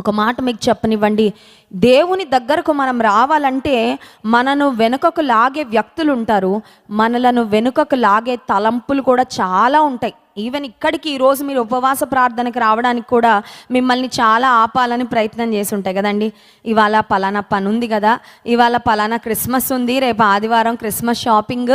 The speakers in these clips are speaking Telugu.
ఒక మాట మీకు చెప్పనివ్వండి. దేవుని దగ్గరకు మనం రావాలంటే మనను వెనుకకు లాగే వ్యక్తులు ఉంటారు. మనలను వెనుకకు లాగే తలంపులు కూడా చాలా ఉంటాయి. ఈవెన్ ఇక్కడికి ఈరోజు మీరు ఉపవాస ప్రార్థనకు రావడానికి కూడా మిమ్మల్ని చాలా ఆపాలని ప్రయత్నం చేసి ఉంటాయి కదండి. ఇవాళ పలానా పని ఉంది కదా. ఇవాళ పలానా క్రిస్మస్ ఉంది. రేపు ఆదివారం క్రిస్మస్ షాపింగ్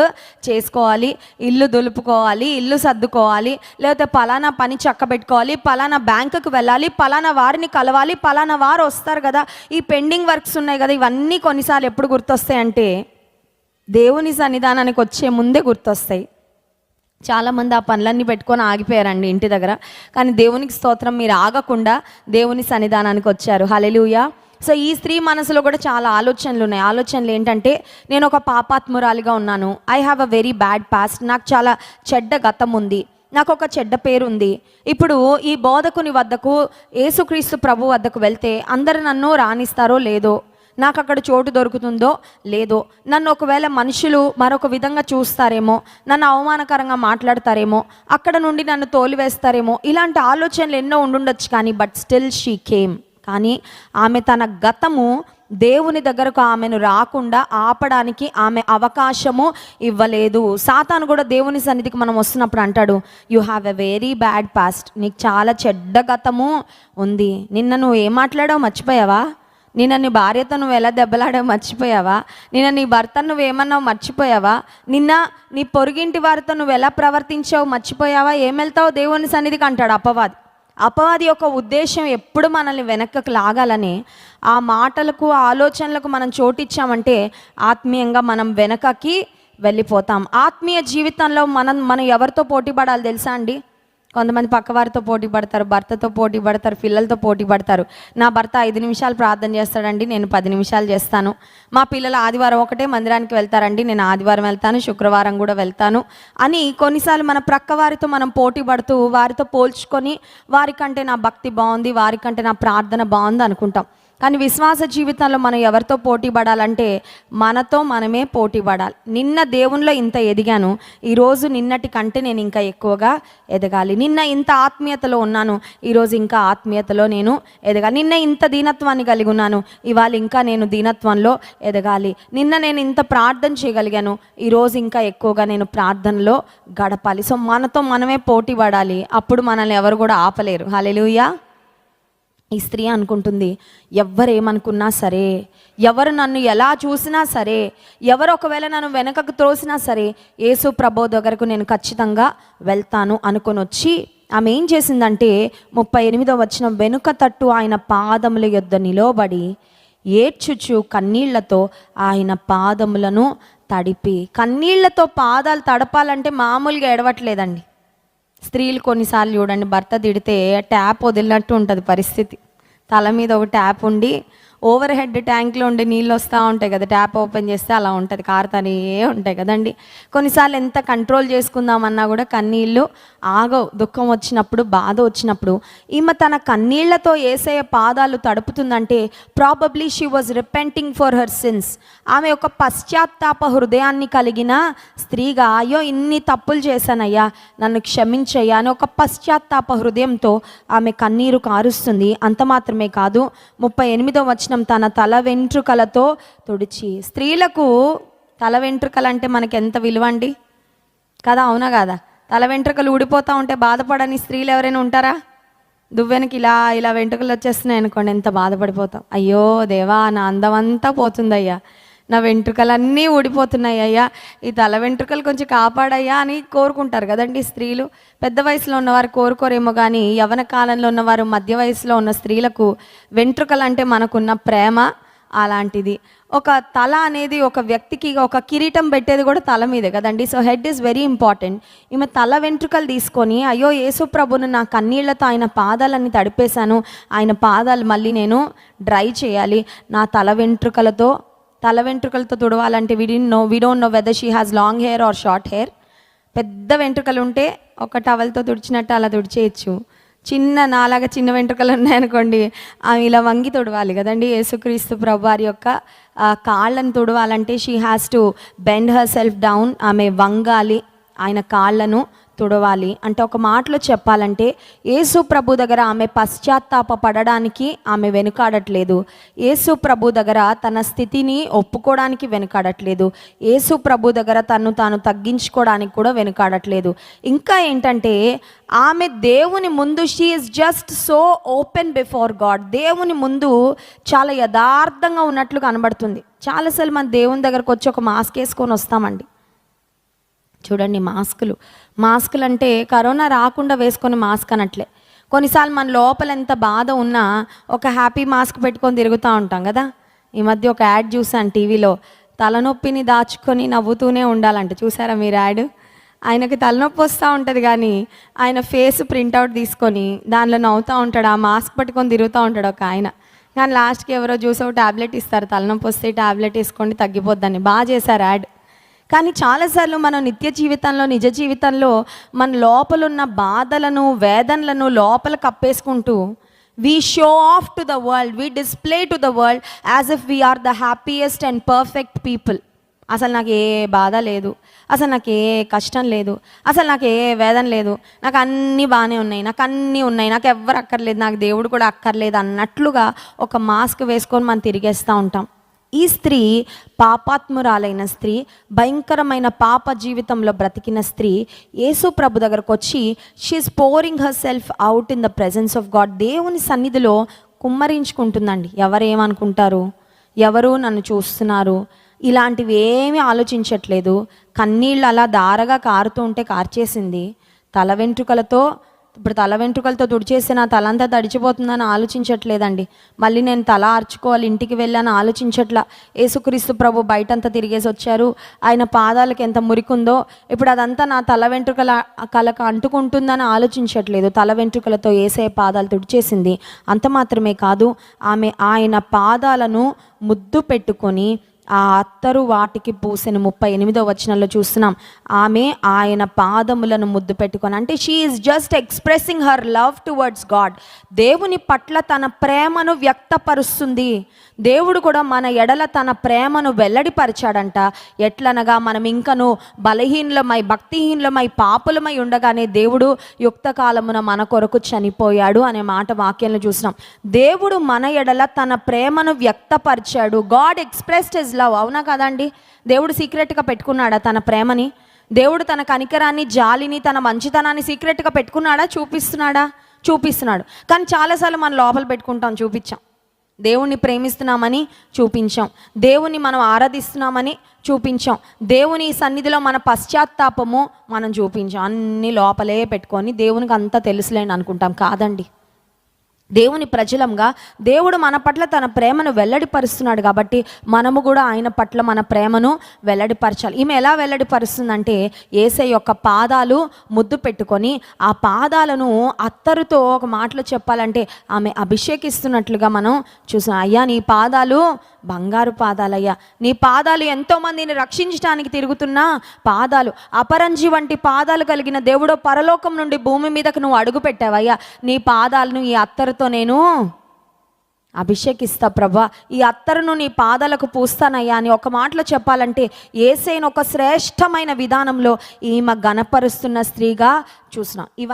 చేసుకోవాలి. ఇల్లు దులుపుకోవాలి. ఇల్లు సర్దుకోవాలి. లేకపోతే పలానా పని చక్కబెట్టుకోవాలి. పలానా బ్యాంకుకు వెళ్ళాలి. పలానా వారిని కలవాలి. పలానా వారు వస్తారు కదా. ఈ పెండింగ్ వర్క్స్ ఉన్నాయి కదా. ఇవన్నీ కొన్నిసార్లు ఎప్పుడు గుర్తొస్తాయి అంటే దేవుని సన్నిధానానికి వచ్చే ముందే గుర్తొస్తాయి. చాలామంది ఆ పనులన్నీ పెట్టుకొని ఆగిపోయారండి ఇంటి దగ్గర. కానీ దేవునికి స్తోత్రం మీరు ఆగకుండా దేవుని సన్నిధానానికి వచ్చారు. హలెలుయా సో ఈ స్త్రీ మనసులో కూడా చాలా ఆలోచనలు ఉన్నాయి. ఆలోచనలు ఏంటంటే నేను ఒక పాపాత్మురాలిగా ఉన్నాను. I have a very bad past నాకు చాలా చెడ్డ గతం ఉంది. నాకు ఒక చెడ్డ పేరు ఉంది. ఇప్పుడు ఈ బోధకుని వద్దకు యేసుక్రీస్తు ప్రభు వద్దకు వెళ్తే అందరు నన్ను రాణిస్తారో లేదో నాకు అక్కడ చోటు దొరుకుతుందో లేదో నన్ను ఒకవేళ మనుషులు మరొక విధంగా చూస్తారేమో నన్ను అవమానకరంగా మాట్లాడతారేమో అక్కడ నుండి నన్ను తోలివేస్తారేమో ఇలాంటి ఆలోచనలు ఎన్నో ఉండుండొచ్చు కానీ బట్ స్టిల్ షీ కేమ్ కానీ ఆమె తన గతము దేవుని దగ్గరకు ఆమెను రాకుండా ఆపడానికి ఆమె అవకాశము ఇవ్వలేదు. సాతాను కూడా దేవుని సన్నిధికి మనం వస్తున్నప్పుడు అంటాడు you have a very bad past నీకు చాలా చెడ్డ గతము ఉంది. నిన్న నువ్వు ఏం మాట్లాడావు మర్చిపోయావా? నిన్న నీ భార్యతో నువ్వు ఎలా దెబ్బలాడావు మర్చిపోయావా? నిన్న నీ భర్త నువ్వు ఏమన్నావు మర్చిపోయావా? నిన్న నీ పొరుగింటి వారితో నువ్వు ఎలా ప్రవర్తించావు మర్చిపోయావా? ఏం వెళ్తావు దేవుని సన్నిధికి అంటాడు అపవాది. అపవాది యొక్క ఉద్దేశం ఎప్పుడు మనల్ని వెనక్కకు లాగాలని ఆ మాటలకు ఆలోచనలకు మనం చోటిచ్చామంటే ఆత్మీయంగా మనం వెనకకి వెళ్ళిపోతాం. ఆత్మీయ జీవితంలో మనం మనం ఎవరితో పోటీ పడాలి తెలుసా అండి? కొంతమంది పక్కవారితో పోటీ పడతారు భర్తతో పోటీ పడతారు పిల్లలతో పోటీ పడతారు. నా భర్త ఐదు నిమిషాలు ప్రార్థన చేస్తాడండి నేను పది నిమిషాలు చేస్తాను. మా పిల్లలు ఆదివారం ఒకటే మందిరానికి వెళ్తారండి నేను ఆదివారం వెళ్తాను శుక్రవారం కూడా వెళ్తాను అని కొన్నిసార్లు మన ప్రక్క వారితో మనం పోటీ పడుతూ వారితో పోల్చుకొని వారికంటే నా భక్తి బాగుంది వారికంటే నా ప్రార్థన బాగుంది అనుకుంటాం. కానీ విశ్వాస జీవితంలో మనం ఎవరితో పోటీ పడాలంటే మనతో మనమే పోటీ పడాలి. నిన్న దేవునిలో ఇంత ఎదిగాను ఈరోజు నిన్నటి కంటే నేను ఇంకా ఎక్కువగా ఎదగాలి. నిన్న ఇంత ఆత్మీయతలో ఉన్నాను ఈరోజు ఇంకా ఆత్మీయతలో నేను ఎదగాలి. నిన్న ఇంత దీనత్వాన్ని కలిగి ఉన్నాను ఇవాళ ఇంకా నేను దీనత్వంలో ఎదగాలి. నిన్న నేను ఇంత ప్రార్థన చేయగలిగాను ఈరోజు ఇంకా ఎక్కువగా నేను ప్రార్థనలో గడపాలి. సో మనతో మనమే పోటీ పడాలి. అప్పుడు మనల్ని ఎవరు కూడా ఆపలేరు. హల్లెలూయా. ఈ స్త్రీ అనుకుంటుంది ఎవ్వరేమనుకున్నా సరే ఎవరు నన్ను ఎలా చూసినా సరే ఎవరు ఒకవేళ నన్ను వెనకకు త్రోసినా సరే యేసు ప్రభో దగ్గరకు నేను ఖచ్చితంగా వెళ్తాను అనుకొని వచ్చి ఆమె ఏం చేసిందంటే ముప్పై ఎనిమిదో వచ్చిన వెనుక తట్టు ఆయన పాదముల యొద్ద నిలబడి ఏడ్చుచు కన్నీళ్ళతో ఆయన పాదములను తడిపి కన్నీళ్ళతో పాదాలు తడపాలంటే మామూలుగా ఎడవట్లేదండి స్త్రీలు కొన్నిసార్లు చూడండి భర్త తిడితే ట్యాప్ వదిలినట్టు ఉంటుంది పరిస్థితి. తల మీద ఒక ట్యాప్ ఉండి ఓవర్ హెడ్ ట్యాంక్లో ఉండి నీళ్ళు వస్తూ ఉంటాయి కదా ట్యాప్ ఓపెన్ చేస్తే అలా ఉంటుంది కారుతానే ఉంటాయి కదండి. కొన్నిసార్లు ఎంత కంట్రోల్ చేసుకుందామన్నా కూడా కన్నీళ్ళు ఆగవు దుఃఖం వచ్చినప్పుడు బాధ వచ్చినప్పుడు. ఈమె తన కన్నీళ్ళతో ఏసయ పాదాలు తడుపుతుందంటే probably she was repenting for her sins ఆమె ఒక పశ్చాత్తాప హృదయాన్ని కలిగిన స్త్రీగా అయ్యో ఇన్ని తప్పులు చేశానయ్యా నన్ను క్షమించయ్యా అని ఒక పశ్చాత్తాప హృదయంతో ఆమె కన్నీరు కారుస్తుంది. అంత మాత్రమే కాదు ముప్పై ఎనిమిదో వచ్చిన వచనం తన తల వెంట్రుకలతో తుడిచి. స్త్రీలకు తల వెంట్రుకలు అంటే మనకి ఎంత విలువ అండి కదా అవునా కదా? తల వెంట్రుకలు ఊడిపోతూ ఉంటే బాధపడని స్త్రీలు ఎవరైనా ఉంటారా? దువ్వెనకి ఇలా ఇలా వెంట్రుకలు వచ్చేస్తున్నాయి అనుకోండి ఎంత బాధపడిపోతాం. అయ్యో దేవా నా అందం అంతా పోతుందయ్యా. నా వెంట్రుకలన్నీ ఊడిపోతున్నాయి అయ్యా. ఈ తల వెంట్రుకలు కొంచెం కాపాడయ్యా అని కోరుకుంటారు కదండి స్త్రీలు. పెద్ద వయసులో ఉన్నవారు కోరుకోరేమో కానీ యవన కాలంలో ఉన్నవారు మధ్య వయసులో ఉన్న స్త్రీలకు వెంట్రుకలు అంటే మనకున్న ప్రేమ అలాంటిది. ఒక తల అనేది ఒక వ్యక్తికి ఒక కిరీటం పెట్టేది కూడా తల మీదే కదండి. So head is very important. ఈమె తల వెంట్రుకలు తీసుకొని అయ్యో యేసుప్రభును నా కన్నీళ్ళతో ఆయన పాదాలన్నీ తడిపేశాను. ఆయన పాదాలు మళ్ళీ నేను డ్రై చేయాలి. నా తల వెంట్రుకలతో తల వెంట్రుకలతో తుడవాలంటే within no we don't know whether she has long hair or short hair పెద్ద వెంట్రుకలు ఉంటే ఒక టవల్తో తుడిచినట్టు అలా తుడిచేయచ్చు. చిన్న నాలాగా చిన్న వెంట్రుకలు ఉన్నాయనుకోండి ఆమె ఇలా వంగి తుడవాలి కదండి. యేసుక్రీస్తు ప్రభు వారి యొక్క కాళ్ళను తుడవాలంటే she has to bend herself down ఆమె వంగాలి. ఆయన కాళ్ళను తుడవాలి. అంటే ఒక మాటలో చెప్పాలంటే యేసు ప్రభు దగ్గర ఆమె పశ్చాత్తాప పడడానికి ఆమె వెనుకాడట్లేదు. యేసు ప్రభు దగ్గర తన స్థితిని ఒప్పుకోవడానికి వెనుకాడట్లేదు. యేసు ప్రభు దగ్గర తను తాను తగ్గించుకోవడానికి కూడా వెనుకాడట్లేదు. ఇంకా ఏంటంటే ఆమె దేవుని ముందు she is just so open before God దేవుని ముందు చాలా యథార్థంగా ఉన్నట్లు కనబడుతుంది. చాలాసార్లు మన దేవుని దగ్గరకు వచ్చి ఒక మాస్క్ వేసుకొని వస్తామండి. చూడండి మాస్కులు. మాస్కులు అంటే కరోనా రాకుండా వేసుకొని మాస్క్ అనట్లే. కొన్నిసార్లు మన లోపల ఎంత బాధ ఉన్నా ఒక హ్యాపీ మాస్క్ పెట్టుకొని తిరుగుతూ ఉంటాం కదా. ఈ మధ్య ఒక యాడ్ చూసాను టీవీలో. తలనొప్పిని దాచుకొని నవ్వుతూనే ఉండాలంట. చూసారా మీరు యాడ్? ఆయనకి తలనొప్పి వస్తూ ఉంటుంది కానీ ఆయన ఫేస్ ప్రింట్అవుట్ తీసుకొని దానిలో నవ్వుతూ ఉంటాడు. ఆ మాస్క్ పట్టుకొని తిరుగుతూ ఉంటాడు ఒక ఆయన. కానీ లాస్ట్కి ఎవరో చూసి ఒక టాబ్లెట్ ఇస్తారు. తలనొప్పి వస్తే టాబ్లెట్ వేసుకోండి తగ్గిపోద్దని. బాగా చేశారు యాడ్. కానీ చాలాసార్లు మనం నిత్య జీవితంలో నిజ జీవితంలో మన లోపల ఉన్న బాధలను వేదనలను లోపల కప్పేసుకుంటూ we show off to the world we display to the world as if we are the happiest and perfect people అసలు నాకు ఏ బాధ లేదు. అసలు నాకు ఏ కష్టం లేదు. అసలు నాకు ఏ వేదన లేదు. నాకు అన్నీ బాగానే ఉన్నాయి. నాకు అన్నీ ఉన్నాయి. నాకు ఎవ్వరు అక్కర్లేదు. నాకు దేవుడు కూడా అక్కర్లేదు అన్నట్లుగా ఒక మాస్క్ వేసుకొని మనం తిరిగేస్తూ ఉంటాం. ఈ స్త్రీ పాపాత్మురాలైన స్త్రీ భయంకరమైన పాప జీవితంలో బ్రతికిన స్త్రీ యేసు ప్రభు దగ్గరకు వచ్చి she is pouring herself out in the presence of God దేవుని సన్నిధిలో కుమ్మరించుకుంటుందండి. ఎవరేమనుకుంటారు? ఎవరు నన్ను చూస్తున్నారు? ఇలాంటివి ఏమీ ఆలోచించట్లేదు. కన్నీళ్ళు అలా దారగా కారుతూ ఉంటే కార్చేసింది. తల వెంట్రుకలతో ఇప్పుడు తల వెంట్రుకలతో తుడిచేస్తే నా తలంతా తడిచిపోతుందని ఆలోచించట్లేదండి. మళ్ళీ నేను తల ఆర్చుకోవాలి ఇంటికి వెళ్ళాను ఆలోచించట్లా. యేసుక్రీస్తు ప్రభు బయటంతా తిరిగేసి వచ్చారు. ఆయన పాదాలకు ఎంత మురికుందో ఇప్పుడు అదంతా నా తల వెంట్రుకల కలక అంటుకుంటుందని ఆలోచించట్లేదు. తల వెంట్రుకలతో ఏసే పాదాలు తుడిచేసింది. అంత మాత్రమే కాదు ఆమె ఆయన పాదాలను ముద్దు పెట్టుకొని ఆ అత్తరు వాటికి పూసిన ముప్పై ఎనిమిదో వచనంలో చూస్తున్నాం. ఆమె ఆయన పాదములను ముద్దు పెట్టుకొని అంటే she is just expressing her love towards God దేవుని పట్ల తన ప్రేమను వ్యక్తపరుస్తుంది. దేవుడు కూడా మన ఎడల తన ప్రేమను వెల్లడిపరిచాడంట. ఎట్లనగా మనం ఇంకను బలహీనులమై భక్తిహీనులమై పాపులమై ఉండగానే దేవుడు యుక్త కాలమున మన కొరకు చనిపోయాడు అనే మాట వాక్యంలో చూసినాం దేవుడు మన ఎడల తన ప్రేమను వ్యక్తపరిచాడు. God expressed his love. అవునా కదండి? దేవుడు సీక్రెట్గా పెట్టుకున్నాడా తన ప్రేమని? దేవుడు తన కనికరాన్ని జాలిని తన మంచితనాన్ని సీక్రెట్గా పెట్టుకున్నాడా? చూపిస్తున్నాడా? చూపిస్తున్నాడు. కానీ చాలాసార్లు మనం లోపల పెట్టుకుంటాం చూపించాం. దేవుణ్ణి ప్రేమిస్తున్నామని చూపించాం. దేవుణ్ణి మనం ఆరాధిస్తున్నామని చూపించాం. దేవుని సన్నిధిలో మన పశ్చాత్తాపము మనం చూపించాం. అన్ని లోపలే పెట్టుకొని దేవునికి అంతా తెలుసులేని అనుకుంటాం. కాదండి. దేవుని ప్రజలంగా దేవుడు మన పట్ల తన ప్రేమను వెల్లడిపరుస్తున్నాడు కాబట్టి మనము కూడా ఆయన పట్ల మన ప్రేమను వెల్లడిపరచాలి. ఈమె ఎలా వెల్లడిపరుస్తుందంటే ఏసై యొక్క పాదాలు ముద్దు పెట్టుకొని ఆ పాదాలను అత్తరుతో ఒక మాటలో చెప్పాలంటే ఆమె అభిషేకిస్తున్నట్లుగా మనం చూసాం అయ్యా నీ పాదాలు బంగారు పాదాలయ్యా. నీ పాదాలు ఎంతో మందిని రక్షించడానికి తిరుగుతున్న పాదాలు. అపరంజి వంటి పాదాలు కలిగిన దేవుడో పరలోకం నుండి భూమి మీదకు నువ్వు అడుగు పెట్టావయ్యా. నీ పాదాలను ఈ అత్తరుతో నేను అభిషేకిస్తా ప్రభా. ఈ అత్తరును నీ పాదాలకు పూస్తానయ్యా అని ఒక మాటలో చెప్పాలంటే ఏసైన ఒక శ్రేష్టమైన విధానంలో ఈమె గణపరుస్తున్న స్త్రీగా చూసిన. ఇవన్నీ